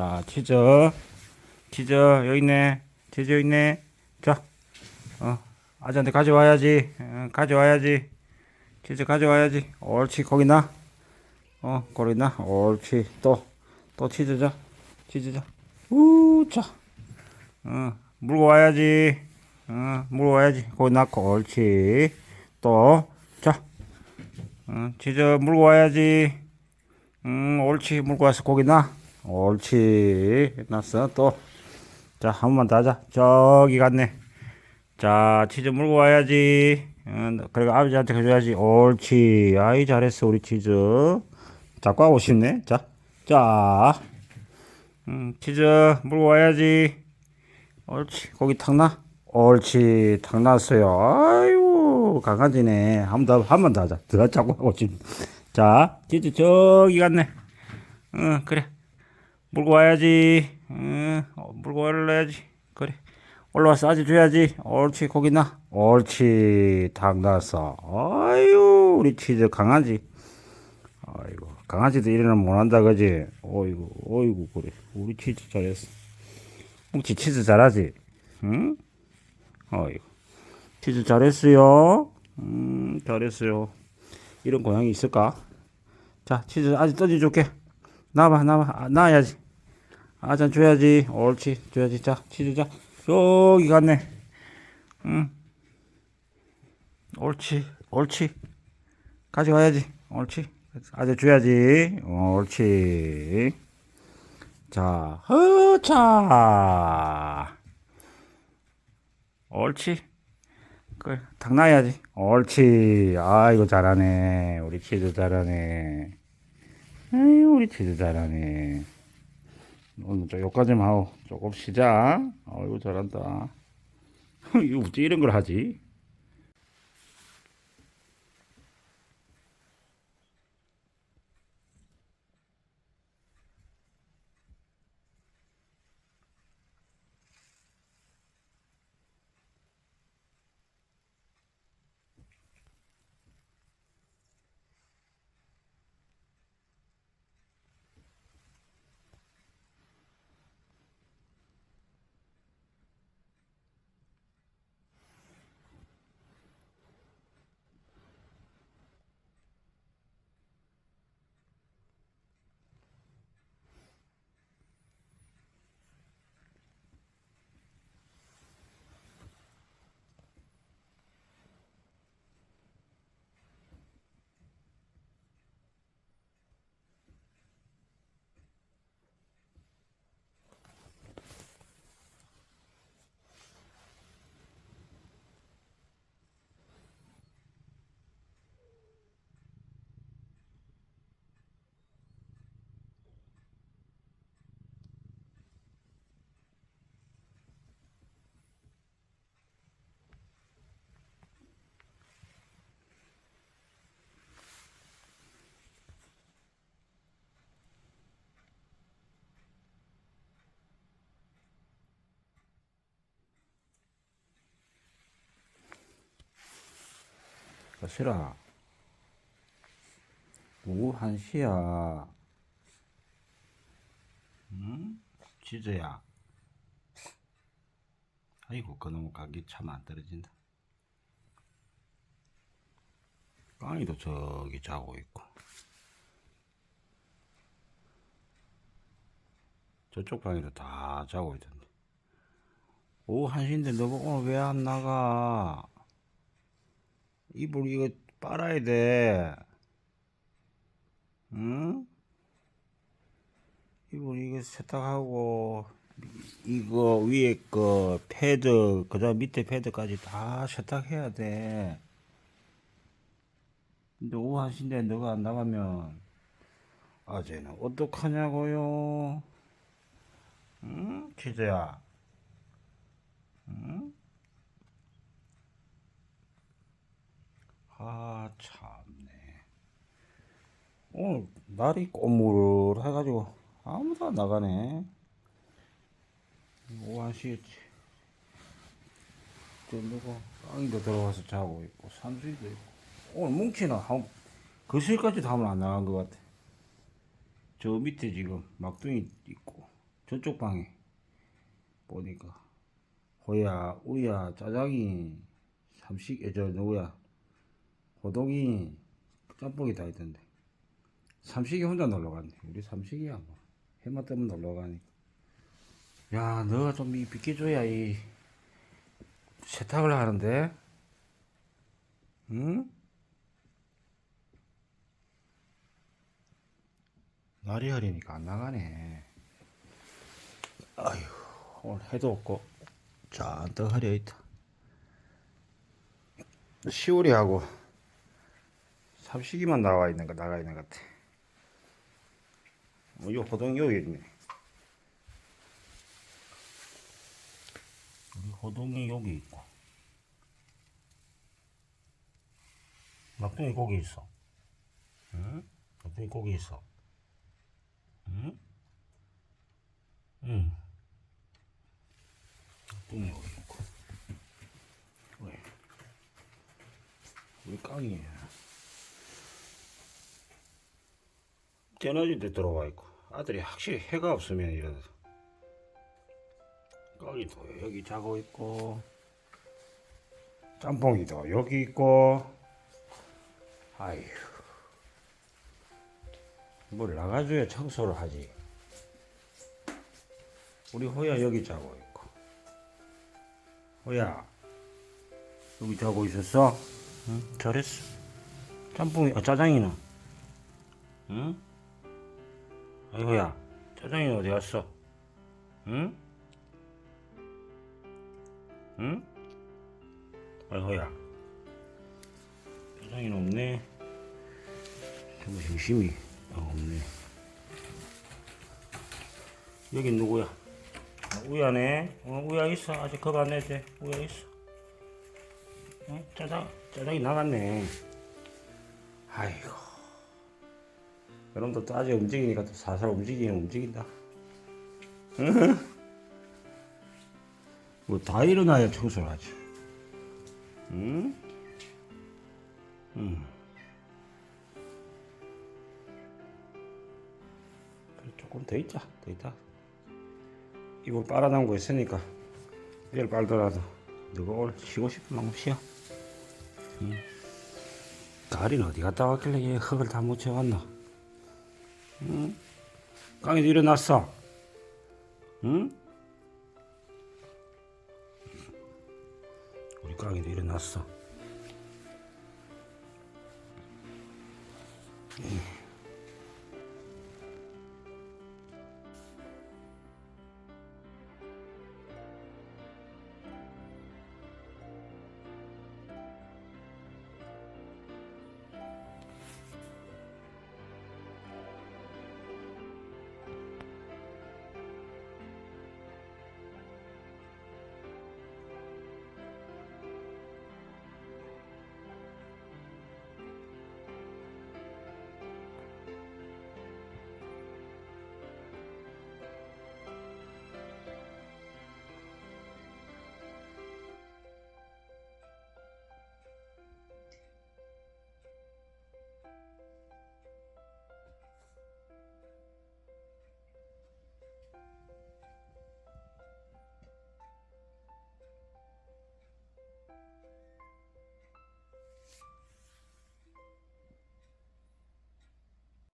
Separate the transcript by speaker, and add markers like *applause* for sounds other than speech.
Speaker 1: 자, 치즈. 치즈, 여기 있네. 치즈 있네. 자, 어, 아저한테 가져와야지. 어, 가져와야지. 치즈 가져와야지. 옳지, 거기 나. 어, 거기 나. 옳지. 또, 또 치즈 자. 치즈 자. 우, 자. 어, 물고 와야지. 어, 물고 와야지. 거기 놨고, 옳지. 또, 자. 어, 치즈 물고 와야지. 음, 옳지. 물고 와서 고기 나. 옳지. 났어. 또. 자, 한 번만 더 하자. 저기 갔네. 자, 치즈 물고 와야지. 어, 그리고 아버지한테 가져야지. 옳지. 아이, 잘했어, 우리 치즈. 자꾸 하고 싶네. 자, 자. 음, 치즈 물고 와야지. 옳지. 고기 탁 나. 옳지. 탁 났어요. 아이고, 강아지네. 한 번 더, 한 번 더 하자. 더 자꾸 하고 싶네. 자, 치즈 저기 갔네. 응, 그래. 물고 와야지. 응, 어, 물고 올라야지. 그래. 올라와서 아지 줘야지. 옳지, 거기 나. 옳지, 닭 났어. 아유, 우리 치즈 강아지. 아이고, 강아지도 이래는 못한다, 그지? 어이구, 어이구, 그래. 우리 치즈 잘했어. 뭉치 치즈 잘하지? 응? 어이구. 치즈 잘했어요. 음, 잘했어요. 이런 고양이 있을까? 자, 치즈 아직 떠줘줄게. 나와봐, 나와. 아, 나와야지. 아 잔 줘야지. 옳지. 줘야지. 자, 치즈 자. 여기 갔네. 응. 옳지. 옳지. 가져가야지. 옳지. 아재 줘야지. 어, 옳지. 자, 허차. 옳지. 그래, 닭 나야지. 옳지. 아, 이거 잘하네. 우리 치즈 잘하네. 아유, 우리 치즈 잘하네. 오늘 좀 여기까지만 하고 조금 쉬자. 어이구, 잘한다. *laughs* 이거 어째 이런 걸 하지? 싫어. 오후 1시야. 응? 치즈야. 아이고, 그놈의 가기 참 안 떨어진다. 깡이도 저기 자고 있고. 저쪽 방에도 다 자고 있던데. 오후 1시인데 너 오늘 왜 안 나가? 이불 이거 빨아야 돼. 응? 이불 이거 세탁하고 이거 위에 거 패드 그다음 밑에 패드까지 다 세탁해야 돼. 근데 오후 한시인데 너가 안 나가면 아재는 어떡하냐고요? 응? 치즈야. 응? 아, 참네. 오늘 날이 꼬물해가지고 아무도 안 나가네. 오한시 저 누구 깡이도 들어와서 자고 있고 산수이도 있고 오늘 뭉치나 한 거실까지도 하면 안 나간 것 같아. 저 밑에 지금 막둥이 있고 저쪽 방에 보니까 호야, 우야, 짜장이, 삼식, 에, 저 누구야, 호동이, 짬뽕이 다 있던데. 삼식이 혼자 놀러 갔네. 우리 삼식이야 뭐. 해마 때문에 놀러 가니까. 야, 너가 좀 이 비켜줘야 이 세탁을 하는데, 응? 날이 흐리니까 안 나가네. 아휴, 오늘 해도 없고 잔뜩 흐려 있다. 시오리하고 삼식이만 나와 있는 거 나가 있는 것 같아. 뭐, 요 호동 여기 있네. 우리 호동이 여기 있고. 막둥이 거기 있어. 응? 막둥이 거기 있어. 응? 응. 막둥이 여기 있고. 왜? 우리 깡이 때 들어와 있고 아들이 확실히 해가 없으면 이래서 깡이도 여기 자고 있고 짬뽕이도 여기 있고 아휴 뭘 나가줘야 청소를 하지. 우리 호야 여기 자고 있고. 호야 여기 자고 있었어? 응? 잘했어. 짬뽕이 아 짜장이는 응? 아이고야 짜장이는 어디 갔어? 응? 응? 아이고야 짜장이는 없네 좀 심심히 아 없네 여긴 누구야? 아, 우야네 어, 우야 있어 아직 겁 안 내지 우야 있어 어? 짜장 짜장이 나갔네 아이고 여러분들 또 아직 움직이니까 또 살살 움직이긴 움직인다 뭐 다 일어나야 청소를 하지 응? 응. 그래, 조금 더 있자 더 있다 이거 빨아놓은 거 있으니까 내일 빨더라도 너가 오늘 쉬고 싶은 만큼 쉬어 응. 가리는 어디 갔다 왔길래 얘 흙을 다 묻혀왔나 응? 깡이도 일어났어 응? 우리 깡이도 일어났어